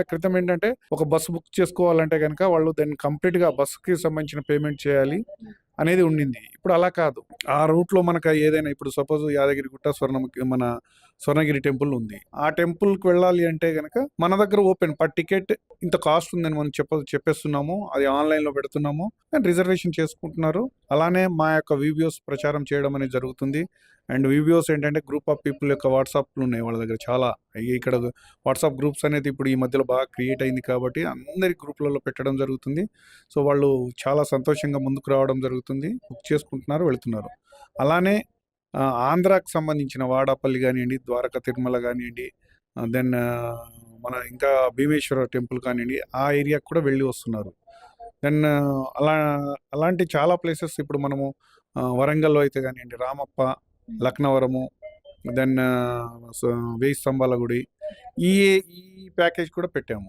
క్రితం ఏంటంటే ఒక బస్సు బుక్ చేసుకోవాలంటే కనుక వాళ్ళు దాన్ని కంప్లీట్గా బస్సుకి సంబంధించిన పేమెంట్ చేయాలి అనేది ఉండింది. ఇప్పుడు అలా కాదు. ఆ రూట్లో మనకు ఏదైనా ఇప్పుడు సపోజ్ యాదగిరి గుట్ట స్వర్ణముఖి మన స్వర్ణగిరి టెంపుల్ ఉంది. ఆ టెంపుల్కి వెళ్ళాలి అంటే కనుక మన దగ్గర ఓపెన్ పర్ టికెట్ ఇంత కాస్ట్ ఉందని మనం చెప్ప చెప్పేస్తున్నాము అది ఆన్లైన్లో పెడుతున్నాము అండ్ రిజర్వేషన్ చేసుకుంటున్నారు. అలానే మా యొక్క వీడియోస్ ప్రచారం చేయడం అనేది జరుగుతుంది. అండ్ వీడియోస్ ఏంటంటే గ్రూప్ ఆఫ్ పీపుల్ యొక్క వాట్సాప్లు ఉన్నాయి వాళ్ళ దగ్గర చాలా. ఇక్కడ వాట్సాప్ గ్రూప్స్ అనేది ఇప్పుడు ఈ మధ్యలో బాగా క్రియేట్ అయింది కాబట్టి అందరి గ్రూప్లలో పెట్టడం జరుగుతుంది. సో వాళ్ళు చాలా సంతోషంగా ముందుకు రావడం జరుగుతుంది. బుక్ చేసుకుంటున్నారు వెళ్తున్నారు. అలానే ఆంధ్రాకు సంబంధించిన వాడాపల్లి కానివ్వండి ద్వారకా తిరుమల కానివ్వండి దెన్ మన ఇంకా భీమేశ్వర టెంపుల్ కానివ్వండి ఆ ఏరియాకు కూడా వెళ్ళి వస్తున్నారు. దెన్ అలా అలాంటి చాలా ప్లేసెస్ ఇప్పుడు మనము వరంగల్లో అయితే కానివ్వండి రామప్ప లక్నవరము దెన్ వేయి స్తంభాల గుడి ఈ ఈ ప్యాకేజ్ కూడా పెట్టాము.